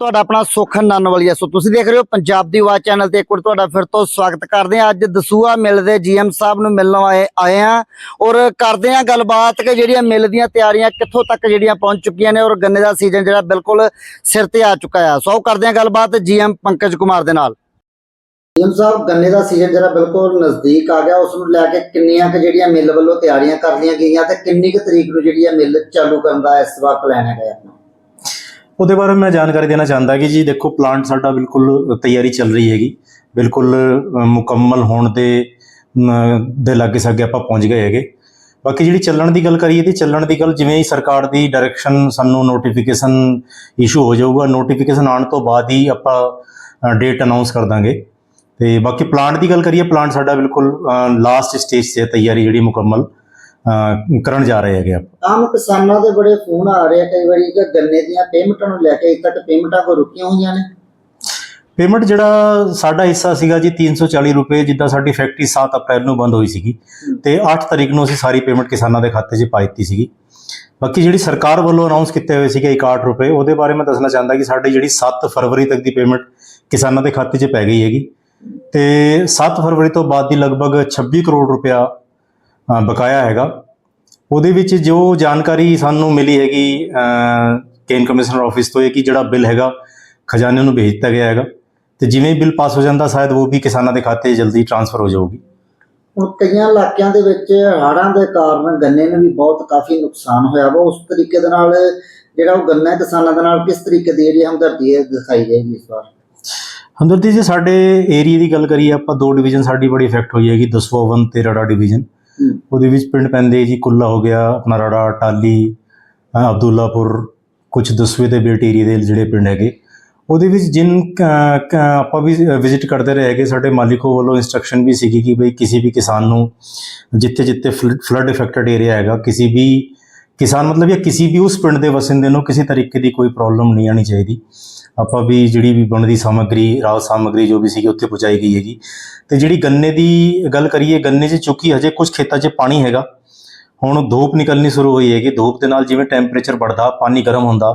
ਤੁਹਾਡਾ ਆਪਣਾ ਸੁਖਨ ਨਨਵਲੀਆ ਸੋ ਤੁਸੀਂ ਦੇਖ ਰਹੇ ਹੋ ਪੰਜਾਬ ਦੀ ਆਵਾਜ਼ ਚੈਨਲ ਤੇ ਇੱਕ ਵਾਰ ਤੁਹਾਡਾ ਫਿਰ ਤੋਂ ਸਵਾਗਤ ਕਰਦੇ ਹਾਂ। ਅੱਜ ਦਸੂਆ ਮਿਲ ਦੇ ਜੀਐਮ ਸਾਹਿਬ ਨੂੰ ਮਿਲਣ ਆਏ ਆਏ ਆ ਔਰ ਕਰਦੇ ਆ ਗੱਲਬਾਤ ਕਿ ਜਿਹੜੀਆਂ ਮਿਲ ਦੀਆਂ ਤਿਆਰੀਆਂ ਕਿੱਥੋਂ ਤੱਕ ਜਿਹੜੀਆਂ ਪਹੁੰਚ ਚੁੱਕੀਆਂ ਨੇ ਔਰ ਗੰਨੇ ਦਾ ਸੀਜ਼ਨ ਜਿਹੜਾ ਬਿਲਕੁਲ ਸਿਰ ਤੇ ਆ ਚੁੱਕਾ ਆ। ਸੋ ਕਰਦੇ ਆ ਗੱਲਬਾਤ ਜੀਐਮ ਪੰਕਜ ਕੁਮਾਰ ਦੇ ਨਾਲ। ਜੀਐਮ ਸਾਹਿਬ, ਗੰਨੇ ਦਾ ਸੀਜ਼ਨ ਜਿਹੜਾ ਬਿਲਕੁਲ ਨਜ਼ਦੀਕ ਆ ਗਿਆ। ਉਸ ਨੂੰ ਲੈ ਕੇ ਕਿੰਨੀਆਂ ਕੁ ਜਿਹੜੀਆਂ ਮਿਲ ਵੱਲੋਂ ਤਿਆਰੀਆਂ ਕਰ ਲਈਆਂ ਗਈਆਂ ਤੇ ਕਿੰਨੀ ਕੁ ਤਰੀਕ ਨੂੰ ਜਿਹੜੀ ਆ ਮਿਲ ਚਾਲੂ ਕਰਨ ਦਾ ਇਸ ਵਾਰ ਪਲਾਨ ਹੈਗਾ ਆਪਣਾ ਉਹਦੇ ਬਾਰੇ ਮੈਂ ਜਾਣਕਾਰੀ ਦੇਣਾ ਚਾਹੁੰਦਾ ਕਿ ਜੀ ਦੇਖੋ ਪਲਾਂਟ ਸਾਡਾ ਬਿਲਕੁਲ ਤਿਆਰੀ ਚੱਲ ਰਹੀ ਹੈਗੀ। ਬਿਲਕੁਲ ਮੁਕੰਮਲ ਹੋਣ ਦੇ ਦੇ ਲਾਗੇ ਸਾਗੇ ਆਪਾਂ ਪਹੁੰਚ ਗਏ ਹੈਗੇ। ਬਾਕੀ ਜਿਹੜੀ ਚੱਲਣ ਦੀ ਗੱਲ ਕਰੀਏ ਤੇ ਚੱਲਣ ਦੀ ਗੱਲ ਜਿਵੇਂ ਹੀ ਸਰਕਾਰ ਦੀ ਡਾਇਰੈਕਸ਼ਨ ਸਾਨੂੰ ਨੋਟੀਫਿਕੇਸ਼ਨ ਇਸ਼ੂ ਹੋ ਜਾਊਗਾ ਨੋਟੀਫਿਕੇਸ਼ਨ ਆਉਣ ਤੋਂ ਬਾਅਦ ਹੀ ਆਪਾਂ ਡੇਟ ਅਨਾਉਂਸ ਕਰ ਦਾਂਗੇ। ਤੇ ਬਾਕੀ ਪਲਾਂਟ ਦੀ ਗੱਲ ਕਰੀਏ ਪਲਾਂਟ ਸਾਡਾ ਬਿਲਕੁਲ ਲਾਸਟ ਸਟੇਜ ਤੇ ਤਿਆਰੀ ਜਿਹੜੀ ਮੁਕੰਮਲ। ਕਰਨ ਜਾ ਰਹੇ ਹੈਗੇ ਆਪਾਂ। ਆਮ ਕਿਸਾਨਾਂ ਦੇ ਬੜੇ ਫੋਨ ਆ ਰਹੇ ਆ ਕਈ ਵਾਰੀ ਕਿ ਗੰਨੇ ਦੀਆਂ ਪੇਮੈਂਟਾਂ ਨੂੰ ਲੈ ਕੇ ਤੱਕ ਪੇਮੈਂਟਾਂ ਕੋ ਰੁਕੀਆਂ ਹੋਈਆਂ ਨੇ। ਪੇਮੈਂਟ ਜਿਹੜਾ ਸਾਡਾ ਹਿੱਸਾ ਸੀਗਾ ਜੀ 340 ਰੁਪਏ ਜਿੱਦਾਂ ਸਾਡੀ ਫੈਕਟਰੀ 7 ਅਪ੍ਰੈਲ ਨੂੰ ਬੰਦ ਹੋਈ ਸੀਗੀ ਤੇ 8 ਤਰੀਕ ਨੂੰ ਅਸੀਂ ਸਾਰੀ ਪੇਮੈਂਟ ਕਿਸਾਨਾਂ ਦੇ ਖਾਤੇ 'ਚ ਪਾ ਦਿੱਤੀ ਸੀਗੀ। ਬਾਕੀ ਜਿਹੜੀ ਸਰਕਾਰ ਵੱਲੋਂ ਅਨਾਉਂਸ ਕੀਤੇ ਹੋਏ ਸੀਗੇ 61 ਰੁਪਏ ਉਹਦੇ ਬਾਰੇ ਮੈਂ ਦੱਸਣਾ ਚਾਹੁੰਦਾ ਕਿ ਸਾਡੀ ਜਿਹੜੀ 7 ਫਰਵਰੀ ਤੱਕ ਦੀ ਪੇਮੈਂਟ ਕਿਸਾਨਾਂ ਦੇ ਖਾਤੇ 'ਚ ਪੈ ਗਈ ਹੈਗੀ। ਤੇ 7 ਫਰਵਰੀ ਤੋਂ ਬਾਅਦ ਦੀ ਲਗਭਗ 26 ਕਰੋੜ ਰੁਪਇਆ ਬਕਾਇਆ ਹੈਗਾ। ਉਹਦੇ ਵਿੱਚ ਜੋ ਜਾਣਕਾਰੀ ਸਾਨੂੰ ਮਿਲੀ ਹੈਗੀ ਕੇਨ ਕਮਿਸ਼ਨਰ ਆਫਿਸ ਤੋਂ ਇਹ ਕਿ ਜਿਹੜਾ ਬਿੱਲ ਹੈਗਾ ਖਜ਼ਾਨੇ ਨੂੰ ਭੇਜ ਦਿੱਤਾ ਗਿਆ ਹੈਗਾ। ਤੇ ਜਿਵੇਂ ਬਿੱਲ ਪਾਸ ਹੋ ਜਾਂਦਾ ਸ਼ਾਇਦ ਉਹ ਵੀ ਕਿਸਾਨਾਂ ਦੇ ਖਾਤੇ ਜਲਦੀ ਟ੍ਰਾਂਸਫਰ ਹੋ ਜਾਊਗੀ। ਹੁਣ ਕਈਆਂ ਇਲਾਕਿਆਂ ਦੇ ਵਿੱਚ ਹੜ੍ਹਾਂ ਦੇ ਕਾਰਨ ਗੰਨੇ ਨੂੰ ਵੀ ਬਹੁਤ ਕਾਫੀ ਨੁਕਸਾਨ ਹੋਇਆ ਵਾ। ਉਸ ਤਰੀਕੇ ਦੇ ਨਾਲ ਜਿਹੜਾ ਉਹ ਗੰਨਾ ਕਿਸਾਨਾਂ ਦੇ ਨਾਲ ਕਿਸ ਤਰੀਕੇ ਦੀ ਜਿਹੜੀ ਹਮਦਰਦੀ ਹੈ ਦਿਖਾਈ ਜਾਏਗੀ ਇਸ ਵਾਰ? ਹਮਦਰਦੀ ਜੀ ਸਾਡੇ ਏਰੀਆ ਦੀ ਗੱਲ ਕਰੀਏ ਆਪਾਂ ਦੋ ਡਿਵੀਜ਼ਨ ਸਾਡੀ ਬੜੀ ਇਫੈਕਟ ਹੋਈ ਹੈਗੀ ਦਸਵਾਵਨ ਤੇ ਰੜਾ ਡਿਵੀਜ਼ਨ। ਉਹਦੇ ਵਿੱਚ ਪਿੰਡ ਪੈਂਦੇ ਜੀ ਕੁੱਲਾ ਹੋ ਗਿਆ, ਆਪਣਾ ਰੜਾ, ਟਾਲੀ ਅਬਦੁੱਲਾਪੁਰ ਕੁਝ ਦਸਵੇਂ ਦੇ ਬੇਟ ਏਰੀਆ ਦੇ ਜਿਹੜੇ ਪਿੰਡ ਹੈਗੇ। ਉਹਦੇ ਵਿੱਚ ਜਿਨ ਕ- ਆਪਾਂ ਵੀ ਵਿਜ਼ਿਟ ਕਰਦੇ ਰਹੇ ਹੈਗੇ, ਸਾਡੇ ਮਾਲਿਕੋ ਵੱਲੋਂ ਇਨਸਟਰਕਸ਼ਨ ਵੀ ਸੀਗੀ ਕਿ ਬਈ ਕਿਸੇ ਵੀ ਕਿਸਾਨ ਨੂੰ ਜਿੱਥੇ ਜਿੱਥੇ ਫਲੱਡ ਇਫੈਕਟਡ ਏਰੀਆ ਹੈਗਾ, ਕਿਸੇ ਵੀ ਕਿਸਾਨ ਮਤਲਬ ਜਾਂ ਕਿਸੇ ਵੀ ਉਸ ਪਿੰਡ ਦੇ ਵਸਿੰਦੇ ਨੂੰ ਕਿਸੇ ਤਰੀਕੇ ਦੀ ਕੋਈ ਪ੍ਰੋਬਲਮ ਨਹੀਂ ਆਣੀ ਚਾਹੀਦੀ। ਆਪਾਂ ਵੀ ਜਿਹੜੀ ਵੀ ਬਣਦੀ ਸਮੱਗਰੀ ਰਾਹਤ ਸਮੱਗਰੀ ਜੋ ਵੀ ਸੀਗੀ ਉੱਥੇ ਪਹੁੰਚਾਈ ਗਈ ਹੈਗੀ। ਤੇ ਜਿਹੜੀ ਗੰਨੇ ਦੀ ਗੱਲ ਕਰੀਏ, ਗੰਨੇ 'ਚ ਚੁੱਕੀ ਹਜੇ ਕੁਝ ਖੇਤਾਂ 'ਚ ਪਾਣੀ ਹੈਗਾ। ਹੁਣ ਧੂਪ ਨਿਕਲਣੀ ਸ਼ੁਰੂ ਹੋਈ ਹੈਗੀ। ਧੂਪ ਦੇ ਨਾਲ ਜਿਵੇਂ ਟੈਂਪਰੇਚਰ ਵਧਦਾ, ਪਾਣੀ ਗਰਮ ਹੁੰਦਾ,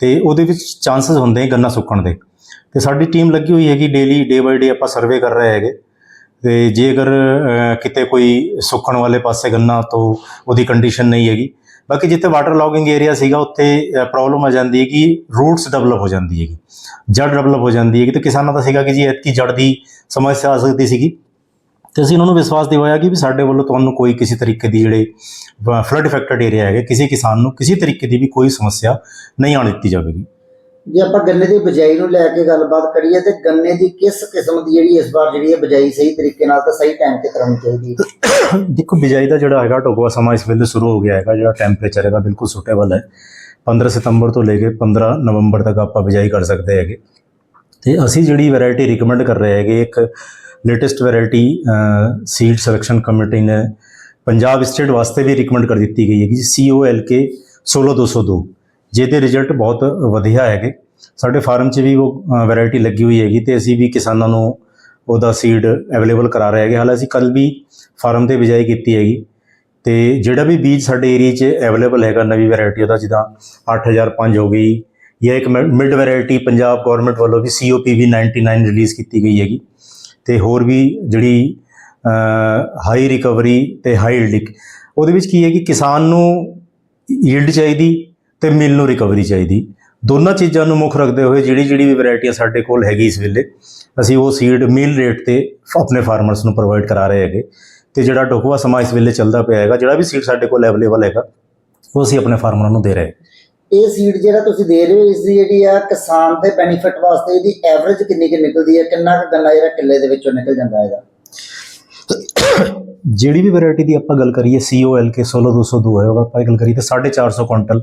ਤੇ ਉਹਦੇ ਵਿੱਚ ਚਾਂਸਸ ਹੁੰਦੇ ਗੰਨਾ ਸੁੱਕਣ ਦੇ। ਤੇ ਸਾਡੀ ਟੀਮ ਲੱਗੀ ਹੋਈ ਹੈਗੀ ਡੇਲੀ ਡੇ ਬਾਈ ਡੇ ਆਪਾਂ ਸਰਵੇ ਕਰ ਰਹੇ ਹੈਗੇ। ਤੇ ਜੇ ਅਗਰ ਕਿਤੇ ਕੋਈ ਸੁੱਕਣ ਵਾਲੇ ਪਾਸੇ ਗੰਨਾ ਤੋਂ ਉਹਦੀ ਕੰਡੀਸ਼ਨ ਨਹੀਂ ਹੈਗੀ ਬਾਕੀ ਜਿੱਥੇ ਵਾਟਰ ਲੌਗਿੰਗ ਏਰੀਆ ਸੀਗਾ, ਉੱਥੇ ਪ੍ਰੋਬਲਮ ਆ ਜਾਂਦੀ ਹੈ ਕਿ ਰੂਟਸ ਡਿਵੈਲਪ ਹੋ ਜਾਂਦੀ ਹੈਗੀ। ਜੜ ਡਿਵੈਲਪ ਹੋ ਜਾਂਦੀ ਹੈਗੀ। ਤੇ ਕਿਸਾਨਾਂ ਦਾ ਸੀਗਾ ਕਿ ਜੀ ਐਤਕੀ ਜੜ ਦੀ ਸਮੱਸਿਆ ਆ ਸਕਦੀ ਸੀਗੀ। ਤੇ ਅਸੀਂ ਉਹਨਾਂ ਨੂੰ ਵਿਸ਼ਵਾਸ ਦਿਵਾਇਆ ਕਿ ਵੀ ਸਾਡੇ ਵੱਲੋਂ ਤੁਹਾਨੂੰ ਕੋਈ ਕਿਸੇ ਤਰੀਕੇ ਦੀ ਜਿਹੜੇ ਫਲੱਡ ਇਫੈਕਟਡ ਏਰੀਆ ਹੈਗੇ, ਕਿਸੇ ਕਿਸਾਨ ਨੂੰ ਕਿਸੇ ਤਰੀਕੇ ਦੀ ਵੀ ਕੋਈ ਸਮੱਸਿਆ ਨਹੀਂ ਆਉਣ ਦਿੱਤੀ ਜਾਵੇਗੀ। ਜੇ ਆਪਾਂ ਗੰਨੇ ਦੀ ਬਿਜਾਈ ਨੂੰ ਲੈ ਕੇ ਗੱਲਬਾਤ ਕਰੀਏ ਤੇ ਗੰਨੇ ਦੀ ਕਿਸ ਕਿਸਮ ਦੀ ਜਿਹੜੀ ਇਸ ਵਾਰ ਜਿਹੜੀ ਹੈ ਬਿਜਾਈ ਸਹੀ ਤਰੀਕੇ ਨਾਲ ਤੇ ਸਹੀ ਟਾਈਮ ਤੇ ਕਰਨੀ ਚਾਹੀਦੀ ਹੈ? ਦੇਖੋ, ਬਿਜਾਈ ਦਾ ਜਿਹੜਾ ਹੈਗਾ ਢੋਕਵਾ ਸਮਾਂ ਇਸ ਵੇਲੇ ਸ਼ੁਰੂ ਹੋ ਗਿਆ ਹੈਗਾ, ਜਿਹੜਾ ਟੈਂਪਰੇਚਰ ਹੈਗਾ ਬਿਲਕੁਲ ਸੁਟੇਬਲ ਹੈ। 15 ਸਤੰਬਰ ਤੋਂ ਲੈ ਕੇ 15 ਨਵੰਬਰ ਤੱਕ ਆਪਾਂ ਬਿਜਾਈ ਕਰ ਸਕਦੇ ਹੈਗੇ। ਤੇ ਅਸੀਂ ਜਿਹੜੀ ਵੈਰਾਈਟੀ ਰਿਕਮੈਂਡ ਕਰ ਰਹੇ ਹੈਗੇ, ਇੱਕ latest variety seed selection committee ਨੇ ਪੰਜਾਬ ਸਟੇਟ ਵਾਸਤੇ ਵੀ ਰਿਕਮੈਂਡ ਕਰ ਦਿੱਤੀ ਗਈ ਹੈਗੀ COLK 16202 ਜਿਹਦੇ ਰਿਜ਼ਲਟ ਬਹੁਤ ਵਧੀਆ ਹੈਗੇ। ਸਾਡੇ ਫਾਰਮ 'ਚ ਵੀ ਉਹ ਵੈਰਾਈਟੀ ਲੱਗੀ ਹੋਈ ਹੈਗੀ ਤੇ ਅਸੀਂ ਵੀ ਕਿਸਾਨਾਂ ਨੂੰ ਉਹਦਾ ਸੀਡ ਅਵੇਲੇਬਲ ਕਰਾ ਰਹੇ ਹੈਗੇ। ਹਾਲੇ ਅਸੀਂ ਕੱਲ ਵੀ ਫਾਰਮ ਤੇ ਬਿਜਾਈ ਕੀਤੀ ਹੈਗੀ। ਤੇ ਜਿਹੜਾ ਵੀ ਬੀਜ ਸਾਡੇ ਏਰੀਆ 'ਚ ਅਵੇਲੇਬਲ ਹੈਗਾ, ਨਵੀਂ ਵੈਰਾਈਟੀ ਉਹਦਾ ਜਿੱਦਾਂ 8005 ਹੋ ਗਈ ਜਾਂ ਇੱਕ ਮਿਡ ਵੈਰਾਈਟੀ ਪੰਜਾਬ ਗਵਰਨਮੈਂਟ ਵੱਲੋਂ ਵੀ COPV 99 ਰਿਲੀਜ਼ ਕੀਤੀ ਗਈ ਹੈਗੀ। ਤੇ ਹੋਰ ਵੀ ਜਿਹੜੀ ਹਾਈ ਰਿਕਵਰੀ ਤੇ ਹਾਈ ਯੀਲਡ ਉਹਦੇ ਵਿੱਚ ਕੀ ਹੈ ਕਿ ਕਿਸਾਨ ਨੂੰ ਯੀਲਡ ਚਾਹੀਦੀ ਤੇ ਮਿਲ ਨੂੰ ਰਿਕਵਰੀ ਚਾਹੀਦੀ। ਦੋਨਾਂ ਚੀਜ਼ਾਂ ਨੂੰ ਮੁੱਖ ਰੱਖਦੇ ਹੋਏ ਜਿਹੜੀ ਜਿਹੜੀ ਵੀ ਵੈਰਾਈਟੀਆਂ ਸਾਡੇ ਕੋਲ ਹੈਗੀ ਇਸ ਵੇਲੇ ਅਸੀਂ ਉਹ ਸੀਡ ਮਿਲ ਰੇਟ ਤੇ ਆਪਣੇ ਫਾਰਮਰਸ ਨੂੰ ਪ੍ਰੋਵਾਈਡ ਕਰਾ ਰਹੇ ਹੈਗੇ। ਤੇ ਜਿਹੜਾ ਢੋਕਵਾ ਸਮਾਂ ਇਸ ਵੇਲੇ ਚੱਲਦਾ ਪਿਆ ਹੈਗਾ ਜਿਹੜਾ ਵੀ ਸੀਡ ਸਾਡੇ ਕੋਲ ਅਵੇਲੇਬਲ ਹੈਗਾ ਉਹ ਅਸੀਂ ਆਪਣੇ ਫਾਰਮਰਾਂ ਨੂੰ ਦੇ ਰਹੇ ਇਹ ਸੀਡ ਜਿਹੜਾ ਤੁਸੀਂ ਦੇ ਰਹੇ ਹੋ ਇਸ ਦੀ ਜਿਹੜੀ ਆ ਕਿਸਾਨ ਦੇ ਬੈਨੀਫਿਟ ਵਾਸਤੇ ਇਹਦੀ ਐਵਰੇਜ ਕਿੰਨੀ ਕਿ ਨਿਕਲਦੀ ਹੈ ਕਿੰਨਾ ਕੁ ਗੰਨਾ ਜਿਹੜਾ ਕਿੱਲੇ ਦੇ ਵਿੱਚੋਂ ਨਿਕਲ ਜਾਂਦਾ ਹੈਗਾ? ਜਿਹੜੀ ਵੀ ਵੈਰਾਈਟੀ ਦੀ ਆਪਾਂ ਗੱਲ ਕਰੀਏ COLK 16202 ਹੈ ਉਹ ਆਪਾਂ ਗੱਲ ਕਰੀਏ ਤਾਂ 450 ਕੁਇੰਟਲ।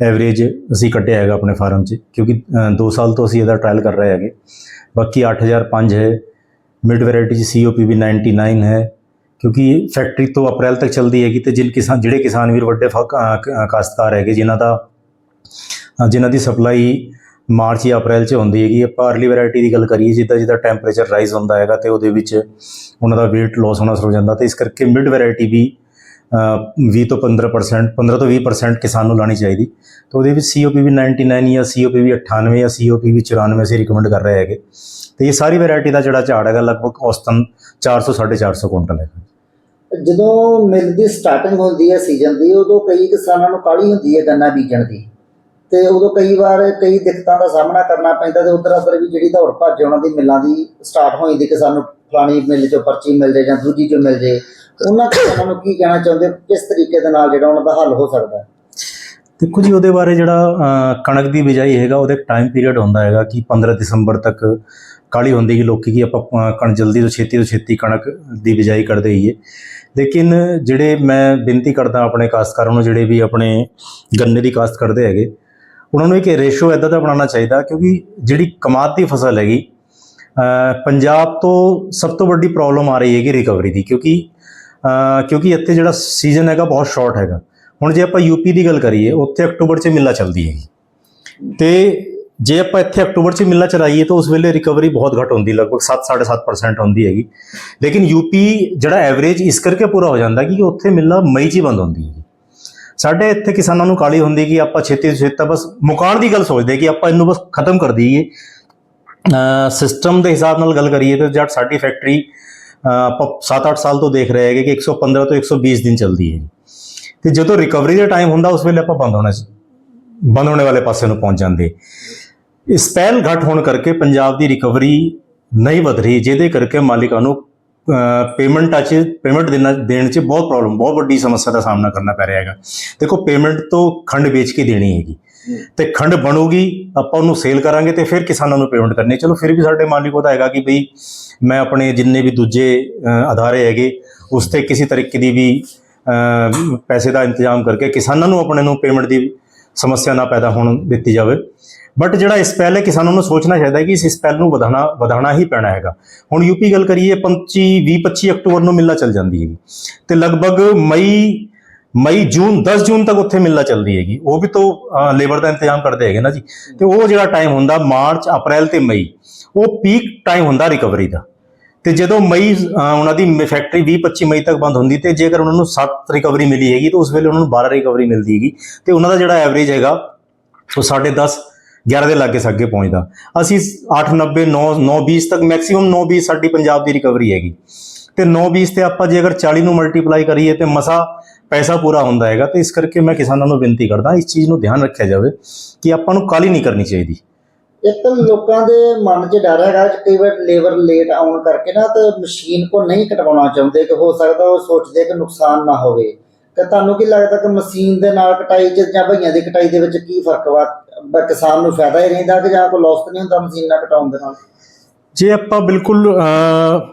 ਐਵਰੇਜ ਅਸੀਂ ਕੱਢਿਆ ਹੈਗਾ ਆਪਣੇ ਫਾਰਮ 'ਚ ਕਿਉਂਕਿ 2 ਸਾਲ ਤੋਂ ਅਸੀਂ ਇਹਦਾ ਟ੍ਰਾਇਲ ਕਰ ਰਹੇ ਹੈਗੇ। ਬਾਕੀ 8005 ਹੈ ਮਿਡ ਵੈਰਾਈਟੀ 'ਚ COPV 99 ਹੈ ਕਿਉਂਕਿ ਫੈਕਟਰੀ ਤੋਂ ਅਪ੍ਰੈਲ ਤੱਕ ਚੱਲਦੀ ਹੈਗੀ ਤੇ ਜਿਨ ਕਿਸਾਨ ਜਿਹੜੇ ਕਿਸਾਨ ਵੀਰ ਵੱਡੇ ਫ- ਕਾਸ਼ਤਕਾਰ ਹੈਗੇ ਜਿਨ੍ਹਾਂ ਦਾ ਅ, ਜਿਨ੍ਹਾਂ ਦੀ ਸਪਲਾਈ ਮਾਰਚ ਜਾਂ ਅਪ੍ਰੈਲ 'ਚ ਹੁੰਦੀ ਹੈਗੀ। ਆਪਾਂ ਅਰਲੀ ਵੈਰਾਈਟੀ ਦੀ ਗੱਲ ਕਰੀਏ ਜਿੱਦਾਂ ਜਿੱਦਾਂ ਟੈਂਪਰੇਚਰ ਰਾਈਜ਼ ਹੁੰਦਾ ਹੈਗਾ ਤੇ ਉਹਦੇ ਵਿੱਚ ਉਹਨਾਂ ਦਾ weight loss ਹੋਣਾ ਸ਼ੁਰੂ ਹੋ ਜਾਂਦਾ। ਤੇ ਇਸ ਕਰਕੇ ਮਿਡ ਵੈਰਾਈਟੀ ਵੀ 20 ਤੋਂ 15% 15 ਤੋਂ 20% ਕਿਸਾਨ ਨੂੰ ਲਾਣੀ ਚਾਹੀਦੀ। ਤਾਂ ਉਹਦੇ ਵਿੱਚ ਸੀਓਪੀਵੀ 99 ਜਾਂ ਸੀਓਪੀਵੀ 98 ਜਾਂ ਸੀਓਪੀਵੀ 94 ਅਸੀਂ ਰਿਕਮੈਂਡ ਕਰ ਰਹੇ ਹੈਗੇ। ਤੇ ਇਹ ਸਾਰੀ ਵੈਰਾਈਟੀ ਦਾ ਜਿਹੜਾ ਝਾੜ ਹੈਗਾ ਲਗਭਗ ਔਸਤਨ 400 450 ਕੁਇੰਟਲ ਹੈ ਜਦੋਂ ਮਿਲ ਦੀ ਸਟਾਰਟਿੰਗ ਹੁੰਦੀ ਹੈ ਸੀਜ਼ਨ ਦੀ, ਉਦੋਂ ਕਈ ਕਿਸਾਨਾਂ ਨੂੰ ਕਾਹਲੀ ਹੁੰਦੀ ਹੈ ਗੰਨਾ ਬੀਜਣ ਦੀ। ਤੇ ਉਦੋਂ ਕਈ ਵਾਰ ਕਈ ਦਿੱਕਤਾਂ ਦਾ ਸਾਹਮਣਾ ਕਰਨਾ ਪੈਂਦਾ ਤੇ ਉਧਰ ਅਦਰ ਵੀ ਜਿਹੜੀ ਦੌੜ ਭੱਜ ਉਹਨਾਂ ਦੀ ਮਿੱਲਾਂ ਦੀ ਸਟਾਰਟ ਹੋ ਜਾਂਦੀ ਕਿ ਸਾਨੂੰ ਫਲਾਣੀ ਮਿੱਲ ਚੋਂ ਪਰਚੀ ਮਿਲ ਜੇ ਜਾਂ ਦੂਜੀ ਚੋਂ ਮਿਲ ਜੇ ਉਹਨਾਂ ਕਿਸਾਨਾਂ ਨੂੰ ਕੀ ਕਹਿਣਾ ਚਾਹੁੰਦੇ ਹੋ? ਕਿਸ ਤਰੀਕੇ ਦੇ ਨਾਲ ਜਿਹੜਾ ਉਹਨਾਂ ਦਾ ਹੱਲ ਹੋ ਸਕਦਾ ਹੈ ਦੇਖੋ ਜੀ ਉਹਦੇ ਬਾਰੇ ਜਿਹੜਾ ਅ, ਕਣਕ ਦੀ ਬਿਜਾਈ ਹੈਗਾ ਉਹਦਾ ਇੱਕ ਟਾਈਮ ਪੀਰੀਅਡ ਹੁੰਦਾ ਹੈਗਾ ਕਿ 15 ਦਸੰਬਰ ਤੱਕ ਕਾਲੀ ਹੁੰਦੀ ਕਿ ਲੋਕੀ ਕਿ ਆਪਾਂ ਅ, ਕਣ ਜਲਦੀ ਤੋਂ ਛੇਤੀ ਤੋਂ ਛੇਤੀ ਕਣਕ ਦੀ ਬਿਜਾਈ ਕਰਦੇ ਹੀਏ ਲੇਕਿਨ ਜਿਹੜੇ ਮੈਂ ਬੇਨਤੀ ਕਰਦਾ ਆਪਣੇ ਕਾਸ਼ਤਕਾਰਾਂ ਨੂੰ ਜਿਹੜੇ ਵੀ ਆਪਣੇ ਗੰਨੇ ਦੀ ਕਾਸ਼ਤ ਕਰਦੇ ਹੈਗੇ ਉਹਨਾਂ ਨੂੰ ਇੱਕ ਰੇਸ਼ੋ ਇਦਾਂ ਦਾ ਬਣਾਉਣਾ ਚਾਹੀਦਾ ਕਿਉਂਕਿ ਜਿਹੜੀ ਕਮਾਦ ਦੀ ਫਸਲ ਹੈਗੀ ਅ, ਪੰਜਾਬ ਤੋਂ ਸਭ ਤੋਂ ਵੱਡੀ ਪ੍ਰੋਬਲਮ ਆ ਰਹੀ ਹੈਗੀ ਰਿਕਵਰੀ ਦੀ ਕਿਉਂਕਿ ਕਿਉਂਕਿ ਇੱਥੇ ਜਿਹੜਾ ਸੀਜ਼ਨ ਹੈਗਾ ਬਹੁਤ ਸ਼ਾਰਟ ਹੈਗਾ। ਹੁਣ ਜੇ ਆਪਾਂ ਯੂਪੀ ਦੀ ਗੱਲ ਕਰੀਏ, ਉੱਥੇ ਅਕਤੂਬਰ 'ਚ ਮਿੱਲਾਂ ਚੱਲਦੀ ਹੈਗੀ। ਤੇ ਜੇ ਆਪਾਂ ਇੱਥੇ ਅਕਤੂਬਰ 'ਚ ਮਿੱਲਾਂ ਚਲਾਈਏ ਤਾਂ ਉਸ ਵੇਲੇ ਰਿਕਵਰੀ ਬਹੁਤ ਘੱਟ ਹੁੰਦੀ, ਲਗਭਗ 7-7.5% ਹੁੰਦੀ ਹੈਗੀ। ਲੇਕਿਨ ਯੂਪੀ ਜਿਹੜਾ ਐਵਰੇਜ ਇਸ ਕਰਕੇ ਪੂਰਾ ਹੋ ਜਾਂਦਾ ਕਿ ਉੱਥੇ ਮਿੱਲਾਂ ਮਈ 'ਚ ਹੀ ਬੰਦ ਹੁੰਦੀ ਹੈ ਸਾਡੇ ਇੱਥੇ ਕਿਸਾਨਾਂ ਨੂੰ ਕਾਲੀ ਹੁੰਦੀ ਕਿ ਆਪਾਂ ਛੇਤੀ ਤੋਂ ਛੇਤੀ ਬਸ ਮੁਕਾਣ ਦੀ ਗੱਲ ਸੋਚਦੇ ਕਿ ਆਪਾਂ ਇਹਨੂੰ ਬਸ ਖਤਮ ਕਰ ਦਈਏ। ਸਿਸਟਮ ਦੇ ਹਿਸਾਬ ਨਾਲ ਗੱਲ ਕਰੀਏ ਤਾਂ ਜਦ ਸਾਡੀ ਫੈਕਟਰੀ ਆਪਾਂ 7-8 ਸਾਲ ਤੋਂ ਦੇਖ ਰਹੇ ਹੈਗੇ ਕਿ 115 ਤੋਂ 120 ਦਿਨ ਚੱਲਦੀ ਹੈ ਤੇ ਜਦੋਂ ਰਿਕਵਰੀ ਦਾ ਟਾਈਮ ਹੁੰਦਾ, ਉਸ ਵੇਲੇ ਆਪਾਂ ਬੰਦ ਹੋਣਾ ਬੰਦ ਹੋਣੇ ਵਾਲੇ ਪਾਸੇ ਨੂੰ ਪਹੁੰਚ ਜਾਂਦੇ। ਇਸ ਪਹਿਲ ਘਟ ਹੋਣ ਕਰਕੇ ਪੰਜਾਬ ਦੀ ਰਿਕਵਰੀ ਨਹੀਂ ਵਧ ਰਹੀ, ਜਿਹਦੇ ਕਰਕੇ ਮਾਲਿਕਾਂ ਨੂੰ ਪੇਮੈਂਟ ਚ ਪੇਮੈਂਟ ਦੇਣਾ, ਦੇਣ ਚ ਬਹੁਤ ਪ੍ਰੋਬਲਮ ਬਹੁਤ ਵੱਡੀ ਸਮੱਸਿਆ ਦਾ ਸਾਹਮਣਾ ਕਰਨਾ ਪੈ ਰਿਹਾ ਹੈਗਾ। ਦੇਖੋ ਪੇਮੈਂਟ ਤੋਂ ਖੰਡ ਵੇਚ ਕੇ ਦੇਣੀ ਹੈਗੀ। ਤੇ ਖੰਡ ਬਣੂਗੀ, ਆਪਾਂ ਉਹਨੂੰ ਸੇਲ ਕਰਾਂਗੇ ਤੇ ਫਿਰ ਕਿਸਾਨਾਂ ਨੂੰ ਪੇਮੈਂਟ ਕਰਨੀ ਹੈ। ਚਲੋ ਫਿਰ ਵੀ ਸਾਡੇ ਮਾਲਿਕੋ ਉਹਦਾ ਹੈਗਾ ਕਿ ਬਈ ਮੈਂ ਆਪਣੇ ਜਿੰਨੇ ਵੀ ਦੂਜੇ ਅਦਾਰੇ ਹੈਗੇ, ਉਸ ਤੇ ਕਿਸੇ ਤਰੀਕੇ ਦੀ ਵੀ ਪੈਸੇ ਦਾ ਇੰਤਜ਼ਾਮ ਕਰਕੇ ਕਿਸਾਨਾਂ ਨੂੰ ਆਪਣੇ ਨੂੰ ਪੇਮੈਂਟ ਦੀ ਸਮੱਸਿਆ ਨਾ ਪੈਦਾ ਹੋਣ ਦਿੱਤੀ ਜਾਵੇ। ਬਟ ਜਿਹੜਾ ਇਸ ਪਹਿਲੇ ਕਿਸਾਨਾਂ ਨੂੰ ਸੋਚਣਾ ਚਾਹੀਦਾ ਕਿ ਇਸ ਇਸ ਪਹਿਲ ਨੂੰ ਵਧਾਣਾ ਵਧਾਣਾ ਹੀ ਪੈਣਾ ਹੈਗਾ। ਹੁਣ ਯੂਪੀ ਗੱਲ ਕਰੀਏ 25 20 25 ਅਕਤੂਬਰ ਨੂੰ ਮਿਲਣਾ ਚੱਲ ਜਾਂਦੀ ਹੈਗੀ। ਤੇ ਲਗਭਗ ਮਈ ਮਈ ਜੂਨ 10 ਜੂਨ ਤੱਕ ਉੱਥੇ ਮਿਲਣਾ ਚੱਲਦੀ ਹੈਗੀ। ਉਹ ਵੀ ਤੋਂ ਲੇਬਰ ਦਾ ਇੰਤਜ਼ਾਮ ਕਰਦੇ ਹੈਗੇ ਨਾ ਜੀ। ਤੇ ਉਹ ਜਿਹੜਾ ਟਾਈਮ ਹੁੰਦਾ ਮਾਰਚ, ਅਪ੍ਰੈਲ ਤੇ ਮਈ, ਉਹ ਪੀਕ ਟਾਈਮ ਹੁੰਦਾ ਰਿਕਵਰੀ ਦਾ। ਤੇ ਜਦੋਂ ਮਈ ਉਹਨਾਂ ਦੀ ਫੈਕਟਰੀ 20 25 ਮਈ ਤੱਕ ਬੰਦ ਹੁੰਦੀ ਤੇ ਜੇਕਰ ਉਹਨਾਂ ਨੂੰ 7 ਰਿਕਵਰੀ ਮਿਲੀ ਹੈਗੀ ਤਾਂ ਉਸ ਵੇਲੇ ਉਹਨਾਂ ਨੂੰ 12 ਰਿਕਵਰੀ ਮਿਲਦੀ ਹੈਗੀ। ਤੇ ਉਹਨਾਂ ਦਾ ਜਿਹੜਾ ਐਵਰੇਜ ਹੈਗਾ, ਉਹ 10.5 11 ਦੇ ਲਾਗੇ ਸੱਗੇ ਪਹੁੰਚਦਾ। ਅਸੀਂ 890 9 920 ਤੱਕ ਮੈਕਸਿਮਮ 920 ਸਾਡੀ ਪੰਜਾਬ ਦੀ ਰਿਕਵਰੀ ਹੈਗੀ। ਤੇ 920 ਤੇ ਆਪਾਂ ਜੇ ਅਗਰ 40 ਨੂੰ ਮਲਟੀਪਲਾਈ ਕਰੀਏ ਤੇ ਮਸਾ ਪੈਸਾ ਪੂਰਾ ਹੁੰਦਾ ਹੈਗਾ, ਤੇ ਇਸ ਕਰਕੇ ਮੈਂ ਕਿਸਾਨਾਂ ਨੂੰ ਬੇਨਤੀ ਕਰਦਾ, ਇਸ ਚੀਜ਼ ਨੂੰ ਧਿਆਨ ਰੱਖਿਆ ਜਾਵੇ ਕਿ ਆਪਾਂ ਨੂੰ ਕਾਲੀ ਨਹੀਂ ਕਰਨੀ ਚਾਹੀਦੀ। ਇੱਕ ਲੋਕਾਂ ਦੇ ਮਨ 'ਚ ਡਰ ਹੈਗਾ ਕਿ ਕਈ ਵਾਰ ਲੇਬਰ ਲੇਟ ਆਉਣ ਕਰਕੇ ਨਾ ਤੇ ਮਸ਼ੀਨ ਕੋ ਨਹੀਂ ਕਟਵਾਉਣਾ ਚਾਹੁੰਦੇ ਕਿ ਹੋ ਸਕਦਾ ਉਹ ਸੋਚਦੇ ਕਿ ਨੁਕਸਾਨ ਨਾ ਹੋਵੇ। ਤੇ ਤੁਹਾਨੂੰ ਕੀ ਲੱਗਦਾ ਕਿ ਮਸ਼ੀਨ ਦੇ ਨਾਲ ਕਟਾਈ 'ਚ ਜਾਂ ਭਈਆਂ ਦੀ ਕਟਾਈ ਦੇ ਵਿੱਚ ਕੀ ਫ਼ਰਕ ਵਾ? ਕਿਸਾਨ ਨੂੰ ਫਾਇਦਾ ਹੀ ਰਹਿੰਦਾ ਕਿ ਜਾਂ ਕੋਈ ਲਾਸ ਨਹੀਂ ਹੁੰਦਾ ਮਸ਼ੀਨ ਨਾਲ ਕਟਾਉਣ ਦੇ ਨਾਲ? ਜੇ ਆਪਾਂ ਬਿਲਕੁਲ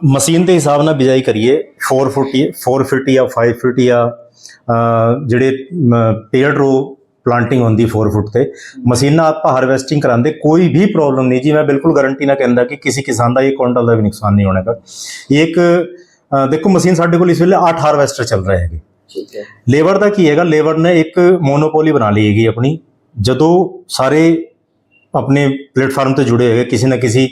ਮਸ਼ੀਨ ਦੇ ਹਿਸਾਬ ਨਾਲ ਬਿਜਾਈ ਕਰੀਏ 4 ਫੁੱਟ 4 ਫੁੱਟ ਜਾਂ 5 ਫੁੱਟ ਜਾਂ ਜਿਹੜੇ ਪੇਅਰ ਰੋ ਪਲਾਂਟਿੰਗ ਹੁੰਦੀ 4 ਫੁੱਟ ਤੇ ਮਸ਼ੀਨਾਂ ਆਪਾਂ ਹਾਰਵੈਸਟਿੰਗ ਕਰਾਉਂਦੇ ਕੋਈ ਵੀ ਪ੍ਰੋਬਲਮ ਨਹੀਂ ਜੀ। ਮੈਂ ਬਿਲਕੁਲ ਗਾਰੰਟੀ ਨਾਲ ਕਹਿੰਦਾ ਕਿ ਕਿਸੇ ਕਿਸਾਨ ਦਾ ਇਹ ਕੁਇੰਟਲ ਦਾ ਵੀ ਨੁਕਸਾਨ ਨਹੀਂ ਹੋਣਾ ਹੋਣਾਗਾ ਇੱਕ ਦੇਖੋ ਮਸ਼ੀਨ ਸਾਡੇ ਕੋਲ ਇਸ ਵੇਲੇ 8 ਹਾਰਵੈਸਟਰ ਚੱਲ ਰਹੇ ਹੈਗੇ। ਲੇਬਰ ਦਾ ਕੀ ਹੈਗਾ? ਲੇਬਰ ਨੇ ਇੱਕ ਮੋਨੋਪੋਲੀ ਬਣਾ ਲਈ ਹੈਗੀ ਆਪਣੀ। ਜਦੋਂ ਸਾਰੇ ਆਪਣੇ ਪਲੇਟਫਾਰਮ ਤੇ ਜੁੜੇ ਹੋਏ ਕਿਸੇ ਨਾ ਕਿਸੇ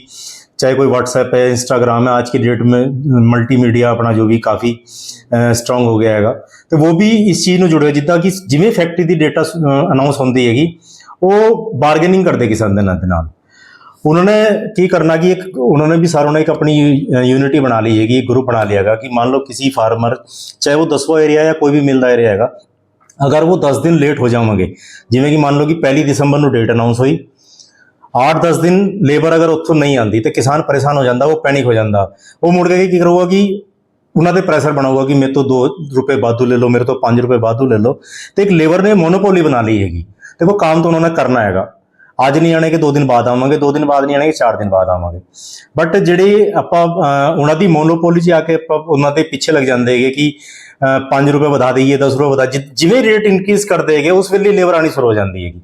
चाहे कोई व्हाट्सएप है इंस्टाग्राम है आज की डेट में ਮਲਟੀਮੀਡੀਆ ਆਪਣਾ ਜੋ ਵੀ ਕਾਫੀ ਸਟਰੋਂਗ ਹੋ ਗਿਆ ਹੈਗਾ ਤੇ ਉਹ ਵੀ ਇਸ ਚੀਜ਼ ਨੂੰ ਜੁੜੇ ਹੋਏ ਜਿੱਦਾਂ ਕਿ ਜਿਵੇਂ ਫੈਕਟਰੀ ਦੀ ਡੇਟਾ ਅਨਾਉਂਸ ਹੁੰਦੀ ਹੈਗੀ ਉਹ ਬਾਰਗੇਨਿੰਗ ਕਰਦੇ ਕਿਸਾਨ ਦੇ ਨਾਲ ਦੇ ਨਾਲ ਉਹਨਾਂ ਨੇ ਕੀ ਕਰਨਾ ਕਿ ਇੱਕ ਉਹਨਾਂ ਨੇ ਵੀ ਸਾਰਿਆਂ ਨੇ ਇੱਕ ਆਪਣੀ ਯੂਨਿਟੀ ਬਣਾ ਲਈ ਹੈਗੀ ਇੱਕ ਗਰੁੱਪ ਬਣਾ ਲਿਆ ਹੈਗਾ ਕਿ ਮੰਨ ਲਓ ਕਿਸੇ ਫਾਰਮਰ ਚਾਹੇ ਉਹ ਦਸਵਾਂ ਏਰੀਆ ਜਾਂ ਕੋਈ ਵੀ ਮਿਲਦਾ ਏਰੀਆ ਹੈਗਾ ਅਗਰ ਉਹ 10 ਦਿਨ ਲੇਟ ਹੋ ਜਾਵਾਂਗੇ ਜਿਵੇਂ ਕਿ ਮੰਨ ਲਓ ਕਿ ਪਹਿਲੀ ਦਸੰਬਰ ਨੂੰ ਡੇਟ ਅਨਾਉਂਸ ਹੋਈ 8-10 ਦਿਨ ਲੇਬਰ ਅਗਰ ਉੱਥੋਂ ਨਹੀਂ ਆਂਦੀ ਤੇ ਕਿਸਾਨ ਪਰੇਸ਼ਾਨ ਹੋ ਜਾਂਦਾ ਉਹ ਪੈਨਿਕ ਹੋ ਜਾਂਦਾ ਉਹ ਮੁੜ ਕੇ ਕੀ ਕਰੂਗਾ ਕਿ ਉਹਨਾਂ ਤੇ ਪ੍ਰੈਸ਼ਰ ਬਣਾਊਗਾ ਕਿ ਮੇਰੇ ਤੋਂ 2 ਰੁਪਏ ਵਾਧੂ ਲੈ ਲਓ ਮੇਰੇ ਤੋਂ 5 ਰੁਪਏ ਵਾਧੂ ਲੈ ਲਓ ਤੇ ਇੱਕ ਲੇਬਰ ਨੇ ਮੋਨੋਪੋਲੀ ਬਣਾ ਲਈ ਹੈਗੀ ਦੇਖੋ ਕੰਮ ਤਾਂ ਉਹਨਾਂ ਨੇ ਕਰਨਾ ਹੈਗਾ ਅੱਜ ਨਹੀਂ ਆਣੇ ਕਿ 2 ਦਿਨ ਬਾਅਦ ਆਵਾਂਗੇ 2 ਦਿਨ ਬਾਅਦ ਨਹੀਂ ਆਣੇ ਕਿ 4 ਦਿਨ ਬਾਅਦ ਆਵਾਂਗੇ ਬਟ ਜਿਹੜੇ ਆਪਾਂ ਉਹਨਾਂ ਦੀ ਮੋਨੋਪੋਲੀ 'ਚ ਆ ਕੇ ਆਪਾਂ ਉਹਨਾਂ ਦੇ ਪਿੱਛੇ ਲੱਗ ਜਾਂਦੇ ਹੈਗੇ ਕਿ 5 ਰੁਪਏ ਵਧਾ ਦਈਏ 10 ਰੁਪਏ ਵਧਾ ਜਿਵੇਂ ਰੇਟ ਇਨਕਰੀਜ਼ ਕਰਦੇ ਹੈਗੇ ਉਸ ਵੇਲੇ ਲੇਬਰ ਆਣੀ ਸ਼ੁਰੂ ਹੋ ਜਾਂਦੀ ਹੈਗੀ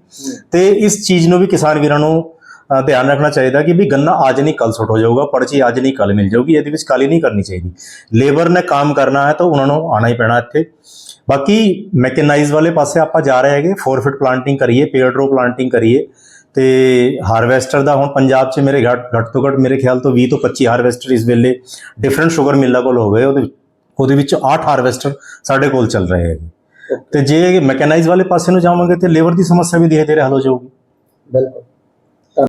ਤੇ ਇਸ ਚੀਜ਼ ਨੂੰ ਵੀ ਕਿਸਾਨ ਵੀਰਾਂ ਨੂੰ ਧਿਆਨ ਰੱਖਣਾ ਚਾਹੀਦਾ ਕਿ ਵੀ ਗੰਨਾ ਅੱਜ ਨਹੀਂ ਕੱਲ ਸੁੱਟ ਹੋ ਜਾਊਗਾ ਪਰਚੀ ਅੱਜ ਨਹੀਂ ਕੱਲ ਮਿਲ ਜਾਊਗੀ ਇਹਦੇ ਵਿੱਚ ਕਾਲੀ ਨਹੀਂ ਕਰਨੀ ਚਾਹੀਦੀ। ਲੇਬਰ ਨੇ ਕੰਮ ਕਰਨਾ ਹੈ ਤਾਂ ਉਹਨਾਂ ਨੂੰ ਆਣਾ ਹੀ ਪੈਣਾ ਇੱਥੇ। ਬਾਕੀ ਮੈਕਨਾਈਜ਼ ਵਾਲੇ ਪਾਸੇ ਆਪਾਂ ਜਾ ਰਹੇ ਹੈਗੇ 4 ਫਿਟ ਪਲਾਂਟਿੰਗ ਕਰੀਏ ਪੇਅਰ ਰੋ ਪਲਾਂਟਿੰਗ ਕਰੀਏ ਤੇ ਹਾਰਵੈਸਟਰ ਦਾ ਹੁਣ ਪੰਜਾਬ 'ਚ ਮੇਰੇ ਘੱਟ ਘੱਟ ਤੋਂ ਘੱਟ ਮੇਰੇ ਖਿਆਲ ਤੋਂ 20 ਤੋਂ 25 ਹਾਰਵੈਸਟਰ ਇਸ ਵੇਲੇ ਡਿਫਰੈਂਟ ਸ਼ੂਗਰ ਮਿੱਲਾਂ ਕੋਲ ਹੋ ਗਏ ਉਹਦੇ ਉਹਦੇ ਵਿੱਚ 8 ਹਾਰਵੈਸਟਰ ਸਾਡੇ ਕੋਲ ਚੱਲ ਰਹੇ ਹੈਗੇ। ਤੇ ਜੇ ਮੈਕਨਾਈਜ਼ ਵਾਲੇ ਪਾਸੇ ਨੂੰ ਜਾਵਾਂਗੇ ਤੇ ਲੇਬਰ ਦੀ ਸਮੱਸਿਆ ਵੀ ਧੀਰੇ ਧੀਰੇ ਹੱਲ ਹੋ ਜਾਊਗੀ। ਬਿਲਕੁਲ।